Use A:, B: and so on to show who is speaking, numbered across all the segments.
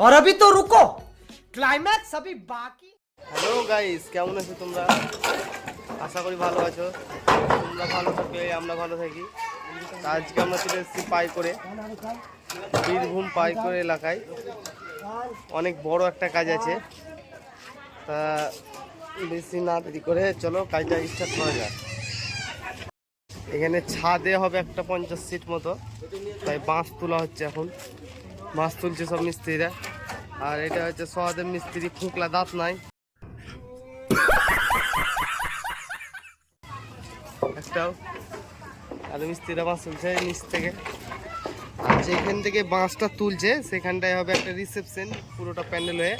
A: और अभी तो रुको क्लाइमैक्स अभी बाकी
B: হ্যালো গাইস কেমন আছো তোমরা আশা করি ভালো আছো তোমরা ভালো থাকলে আমরা ভালো থাকি তা আজকে আমরা চলে এসেছি পাই করে বীরভূম পাই করে এলাকায় অনেক বড় একটা কাজ আছে তা বেশি না দেরি করে চলো কাজটা স্টার্ট করা যাক। এখানে ছাদে হবে একটা পঞ্চাশ সিট মতো, তাই বাঁশ তোলা হচ্ছে এখন। বাঁশ তুলছে সব মিস্ত্রিরা। আর এটা হচ্ছে সহাদেব মিস্ত্রি ফুকলা দাঁত নাই। একটাও। আর মিস্ত্রিরা বাঁশ তুলছে নিচ থেকে। আর যেখান থেকে বাঁশটা তুলছে, সেখানটায় হবে একটা রিসেপশন পুরোটা প্যান্ডেল হয়ে।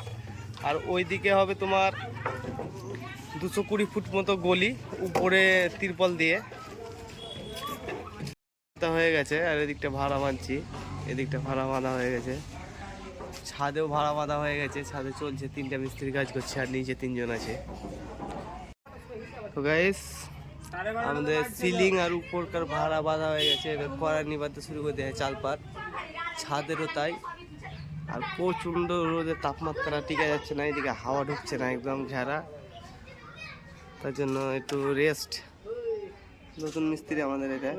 B: আর ওইদিকে হবে তোমার দুশো কুড়ি ফুট মতো গলি উপরে তিরপল দিয়ে। হয়ে গেছে, আর এদিকটা ভাড়া মানছি এদিকটা ভাড়া বাঁধা হয়ে গেছে। ছাদেও ভাড়া বাঁধা হয়ে গেছে, ছাদে চলছে, তিনটা মিস্ত্রি কাজ করছে, আর নিচে তিনজন আছে। গাইস আমাদের সিলিং আর উপরকার ভাড়া বাঁধা হয়ে গেছে, এবার কড়া নিবাতে শুরু করে দেয় চালপাট ছাদেরও তাই, আর প্রচণ্ড রোদের তাপমাত্রা টিকা যাচ্ছে না, এদিকে হাওয়া ঢুকছে না, একদম ঝাড়া তার জন্য একটু রেস্ট নতুন মিস্ত্রি আমাদের এটা।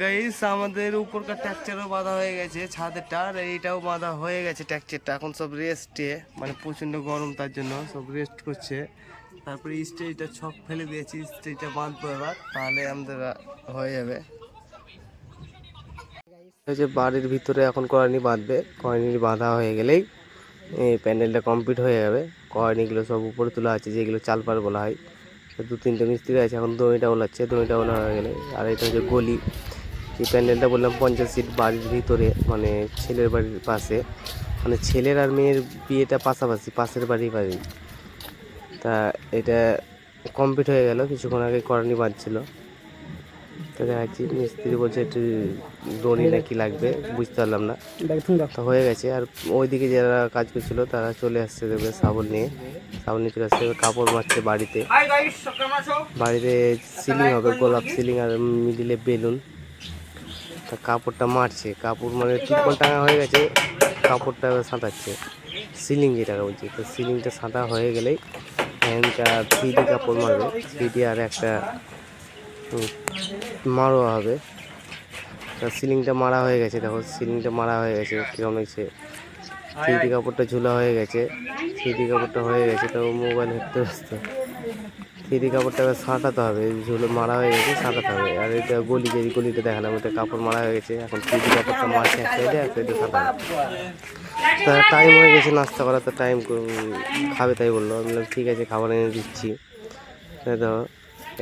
B: গাইস আমাদের উপরকার ট্যাকচারও বাঁধা হয়ে গেছে, ছাদেরটা, আর এইটাও বাঁধা হয়ে গেছে ট্যাকচারটা এখন সব রেস্টে মানে প্রচণ্ড গরম তার জন্য সব রেস্ট করছে। তারপরে স্টেজটা ছক ফেলে দিয়েছি স্টেজটা বাঁধবো এবার, তাহলে আমাদের হয়ে যাবে। যে বাড়ির ভিতরে এখন কয়নি বাঁধবে, কয়নি বাঁধা হয়ে গেলেই। এই প্যান্ডেলটা কমপ্লিট হয়ে যাবে। কয়নিগুলো সব উপরে তোলা আছে, যেগুলো চালপার বলা হয়। দু তিনটে মিস্ত্রি আছে, এখন দড়িটা ওলাচ্ছে দড়িটা ওলা হয়ে গেলে। আর এটা হচ্ছে গলি। এই প্যান্ডেলটা বললাম পঞ্চাশ সিট বাড়ির ভিতরে মানে ছেলের বাড়ির পাশে। মানে ছেলের আর মেয়ের বিয়েটা পাশাপাশি, পাশের বাড়ি বাড়ি। তা এটা কমপ্লিট হয়ে গেল, কিছুক্ষণ আগে করানি বাজছিল তো দেখাচ্ছি মিস্ত্রি বলছে একটু দড়ি নাকি লাগবে বুঝতে পারলাম না। তো হয়ে গেছে আর ওইদিকে যারা কাজ করছিল তারা চলে আসছে দেখবে সাবল নিয়ে। সাবল নিয়ে চলে আসছে কাপড় মারছে বাড়িতে। বাড়িতে সিলিং হবে গোলাপ সিলিং আর মিডিলে বেলুন। তা কাপড়টা মারছে কাপড় মানে টিপন টাঙা হয়ে গেছে কাপড়টা সাঁতাচ্ছে। সিলিং যেটা বলছি তো সিলিংটা সাঁতা হয়ে গেলেই ফ্যানটা থ্রি কাপড় মারবে। থ্রি আর একটা মারোয়া হবে। সিলিংটা মারা হয়ে গেছে, দেখো সিলিংটা মারা হয়ে গেছে কীরকম হয়েছে ডি কাপড়টা ঝুলা হয়ে গেছে ডি কাপড়টা হয়ে গেছে তো মোবাইল হাঁটতে ব্যস্ত। ডি কাপড়টা সাঁটাতে হবে ঝুলো মারা হয়ে গেছে, সাঁটাতে হবে। আর এটা গলি যে গলিটা দেখালাম ওটা কাপড় মারা হয়ে গেছে, এখন ডি কাপড়টা মারছে এক সাইডে এক সাইডে সাঁটাবে। তা টাইম হয়ে গেছে নাস্তা করার, তো টাইম খাবে তাই বলল। আমি বললাম, ঠিক আছে, খাবার এনে দিচ্ছি। দেখো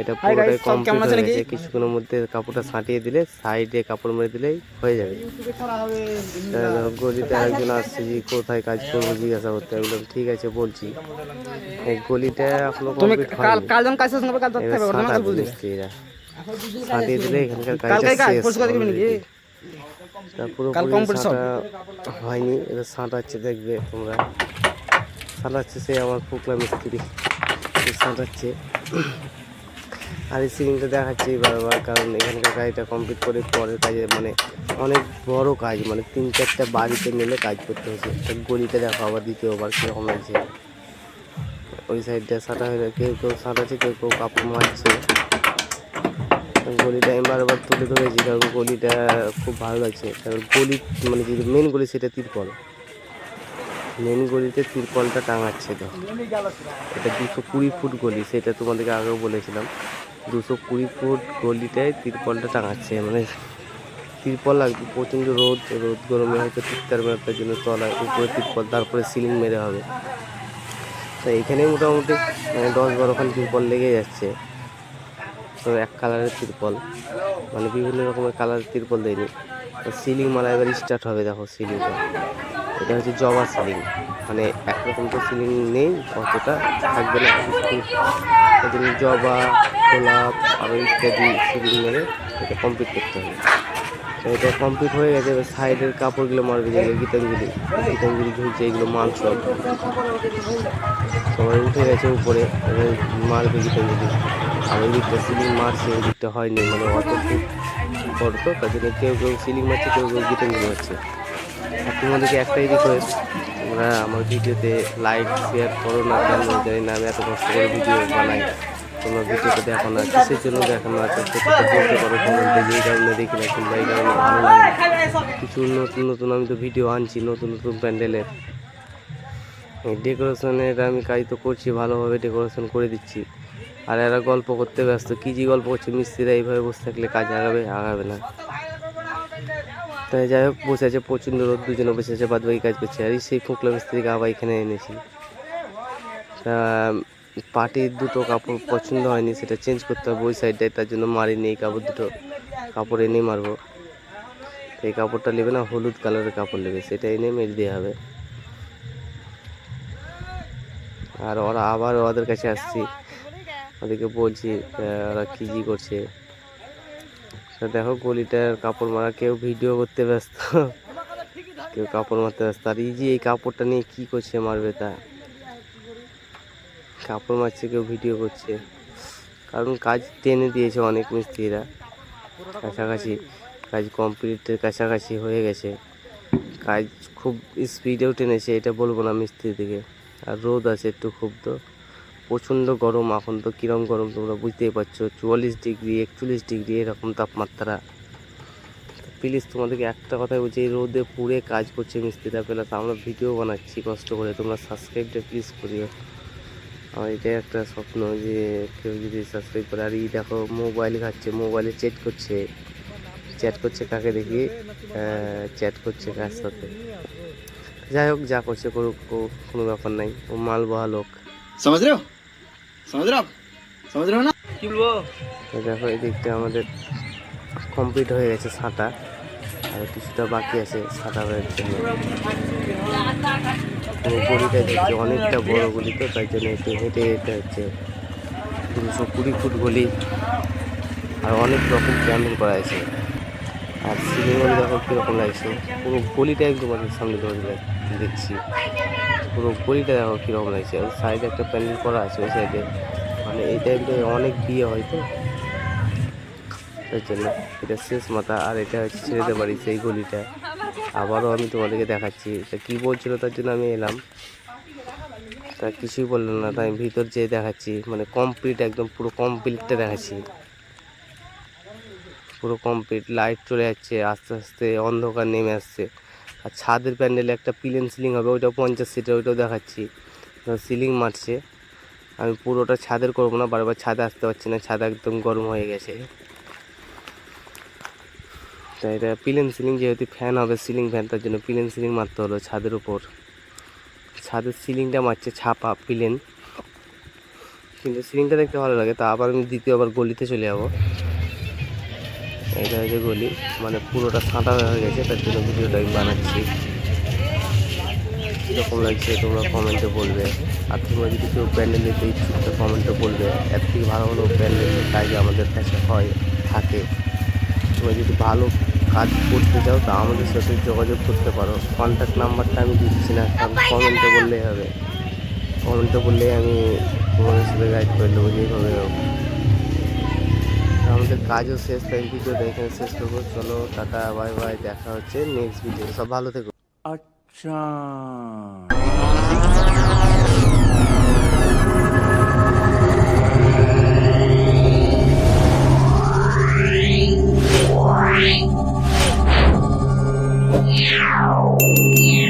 B: এটা পুরোটাই কমপ্লিট হয়ে গেছে। কিছুক্ষণের মধ্যে কাপড়টা ছাঁটিয়ে দিলে সাইডে কাপড় মেরে দিলেই হয়ে যাবে। তা গলিতে একজন আসছে যে কোথায় কাজ করব? জিজ্ঞাসা করতে আমি বললাম ঠিক আছে বলছি। এই গলিটা এখনও কমপ্লিট হয়নি।
A: কাজ
B: মিস্ত্রিরা ছাঁটিয়ে দিলে এখানকার কাজটা শেষ পুরোপুরি সাঁটা হয়নি। এটা সাঁটাচ্ছে দেখবে তোমরা। সাঁটাচ্ছে সে আমার পুকলা মিস্ত্রি। সাঁটাচ্ছে আর এই সিলিংটা দেখাচ্ছি বারবার কারণ এখানকার কাজটা কমপ্লিট করে পরের কাজে মানে অনেক বড় কাজ মানে তিন চারটা বাড়িতে মিলে কাজ করতে হয়েছে গলিটা দেখো আবার দ্বিতীয়বার কীরকম লাগছে। ওই সাইডটা সাঁটা হয়ে কেউ কেউ সাঁটাচ্ছে কেউ কেউ কাপড় মারছে। গলিটা আমি বারবার তুলে ধরেছি, কারণ গলিটা খুব ভালো লাগছে। কারণ গলি মানে যে মেন গলি সেটা তিরপল। মেন গলিতে তিরপলটা টাঙাচ্ছে তো। এটা দুশো কুড়ি ফুট গলি, সেটা তোমাদেরকে আগেও বলেছিলাম। দুশো কুড়ি ফুট গলিটায় তিরপলটা টাঙাচ্ছে মানে তিরপল লাগবে প্রচণ্ড রোদ রোদ গরমে হয়তো তিরতার মেরার জন্য তলায় উপরে তিরপল, তারপরে সিলিং মেরে হবে। তো এখানে মোটামুটি মানে দশ বারোখান তিরপল লেগে যাচ্ছে। তো এক কালারের তিরপল মানে বিভিন্ন রকমের কালারের তিরপল দেয়নি। তো সিলিং মারা এবার স্টার্ট হবে, দেখো সিলিংটা। এটা হচ্ছে জবা সিলিং মানে একরকম তো সিলিং নেই, অতটা থাকবে না। ওই জবা, গোলাপ আরও ইত্যাদি সিলিং মেরে এটা কমপ্লিট করতে হবে। এটা কমপ্লিট হয়ে গেছে, এবার সাইডের কাপড়গুলো মারবে যেগুলো গীতাঞ্জলি। গীতাঞ্জলি ঝুলছে, এগুলো মাল সব। সবাই উঠে গেছে উপরে, এবার মারবে গীতাঞ্জলি। আর ওই দিকটা সিলিং মারছে ওই দিকটা হয়নি মানে অত বড় তো, তার জন্য কেউ কেউ সিলিং মারছে, কেউ কেউ গীতাঞ্জলি মারছে। তোমাদেরকে একটাই রিকোয়েস্ট তোমরা আমার ভিডিওতে লাইক শেয়ার করো না কেন? জানি না, আমি এত কষ্ট করে ভিডিও বানাই। তোমরা ভিডিওতে দেখো না, কিসের জন্য দেখো না? তো সেটা তো বলতে পারো কমেন্টে যে এই কারণে দেখি না, কিংবা এই কারণে ভালো লাগে কিছু নতুন নতুন, আমি তো ভিডিও আনছি, নতুন নতুন প্যান্ডেলের ডেকোরেশনের আমি কাজ তো করছি, ভালোভাবে ডেকোরেশন করে দিচ্ছি। আর এরা গল্প করতে ব্যস্ত, কী যে গল্প করছে, মিস্ত্রিরা এইভাবে বসে থাকলে কাজ আগাবে আগাবে না। তাই যাই হোক, বসে আছে, প্রচণ্ড রোদ, দুজনে বসে আছে বাদ বাকি কাজ করছে। আর সেই ফুকলা মিস্ত্রিকে আবার এখানে এনেছি। তা পার্টির দুটো কাপড় পছন্দ হয়নি, সেটা চেঞ্জ করতে হবে ওই সাইডটায় তার জন্য মারিনি এই কাপড় দুটো কাপড় এনে মারবো। এই কাপড়টা নেবে না, হলুদ কালারের কাপড় নেবে সেটা এনে মেরে দেওয়া হবে। আর ওরা আবার ওদের কাছে আসছি, ওদেরকে বলছি ওরা কী কী করছে। দেখো গলিটার কাপড় মারা, কেউ ভিডিও করতে ব্যস্ত। কেউ কাপড় মারতে ব্যস্ত। আর এই যে এই কাপড়টা নিয়ে কি করছে মারবে তা? কাপড় মারছে, কেউ ভিডিও করছে। কারণ কাজ টেনে দিয়েছে অনেক মিস্ত্রিরা। কাছাকাছি কাজ কমপ্লিটের কাছাকাছি হয়ে গেছে। কাজ খুব স্পিডেও টেনেছে, এটা বলব না মিস্ত্রি থেকে। আর রোদ আছে একটু খুব তো প্রচণ্ড গরম এখন তো কিরম গরম তোমরা বুঝতেই পারছ। চুয়াল্লিশ ডিগ্রি, একচল্লিশ ডিগ্রি এরকম তাপমাত্রা। প্লিজ তোমাদেরকে একটা কথাই বলছি, এই রোদে পুড়ে কাজ করছে মিস্ত্রিরা প্লাস আমরা ভিডিও বানাচ্ছি, কষ্ট করে। তোমরা সাবস্ক্রাইবটা প্লিজ করিও। আমার এটাই একটা স্বপ্ন যে কেউ যদি সাবস্ক্রাইব করে। আর এই দেখো মোবাইল ঘাটছে মোবাইলে চ্যাট করছে। চ্যাট করছে কাকে দেখি? চ্যাট করছে কার সাথে? যাই হোক, যা করছে করুক কোনো ব্যাপার নাই। ও মাল বহা লোক।
C: समझ रहे हो समझ रहे हो आप समझ रहे हो ना
B: তো দেখো এই দিকটা আমাদের কমপ্লিট হয়ে গেছে ছাটা আর কিছুটা বাকি আছে ছাটা হওয়ার জন্য তো গলিটা দেখছি অনেকটা বড় গলি তো তাই জন্য একটু হেঁটে যেতে হচ্ছে দুশো কুড়ি ফুট গলি আর অনেক রকম প্যান্ডেল করা আছে আর সিলিংগুলো দেখো কীরকম লাগছে পুরো গলিটা একদম আমাদের সামনে ধরে দেখ- দেখছি। পুরো গলিটা দেখো কীরকম লাগছে। আর সাইডে একটা প্যান্ডেল করা আছে ওই সাইডে মানে এই টাইমটায় অনেক বিয়ে হয় তো। তাই জন্য এটা শেষ মাথা আর এটা হচ্ছে ছেলেদের বাড়ি সেই গলিটা। আবারও আমি তোমাদেরকে দেখাচ্ছি। তা কী বলছিল তার জন্য আমি এলাম। তা কিছুই বলল না, তাই আমি ভিতর যেয়ে দেখাচ্ছি। মানে কমপ্লিট একদম পুরো কমপ্লিটটা দেখাচ্ছি। পুরো কমপ্লিট লাইট চলে যাচ্ছে, আস্তে আস্তে অন্ধকার নেমে আসছে। আর ছাদের প্যান্ডেলে একটা প্লেন সিলিং হবে, ওইটাও পঞ্চাশ সিটের ওইটাও দেখাচ্ছি। সিলিং মারছে। আমি পুরোটা ছাদের করব না, বারবার ছাদে আসতে পারছি না, ছাদ একদম গরম হয়ে গেছে। তাই এটা প্লেন সিলিং, যেহেতু ফ্যান হবে সিলিং ফ্যান তার জন্য প্লেন সিলিং মারতে হলো ছাদের উপর। ছাদের সিলিংটা মারছে ছাপা প্লেন। কিন্তু সিলিংটা দেখতে ভালো লাগে, তা আবার আমি দ্বিতীয়বার গলিতে চলে যাব। এটা হচ্ছে গলি। মানে পুরোটা সাঁটা হয়ে গেছে, তার জন্য ভিডিওটা আমি বানাচ্ছি। কীরকম লাগছে তোমরা কমেন্টে বলবে। আর তোমরা যদি কেউ প্যান্ডেল নিতে ইচ্ছুক, তো কমেন্টে বলবে। এর থেকে ভালো ভালো প্যান্ডেলের কাজ আমাদের কাছে হয়, থাকে। তোমরা যদি ভালো কাজ করতে চাও, তা আমাদের সাথে যোগাযোগ করতে পারো। কন্ট্যাক্ট নাম্বারটা আমি দিচ্ছি না, কারণ কমেন্টে বললেই হবে। কমেন্টে বললেই আমি তোমাদের সাথে গাইড করে দেবো যেভাবে হোক। আমাদের কাজও শেষ তাই ভিডিওটা এখানে শেষ করব। চলো টাটা বাই বাই দেখা হচ্ছে নেক্সট ভিডিও সব ভালো থেকো।
D: Meow.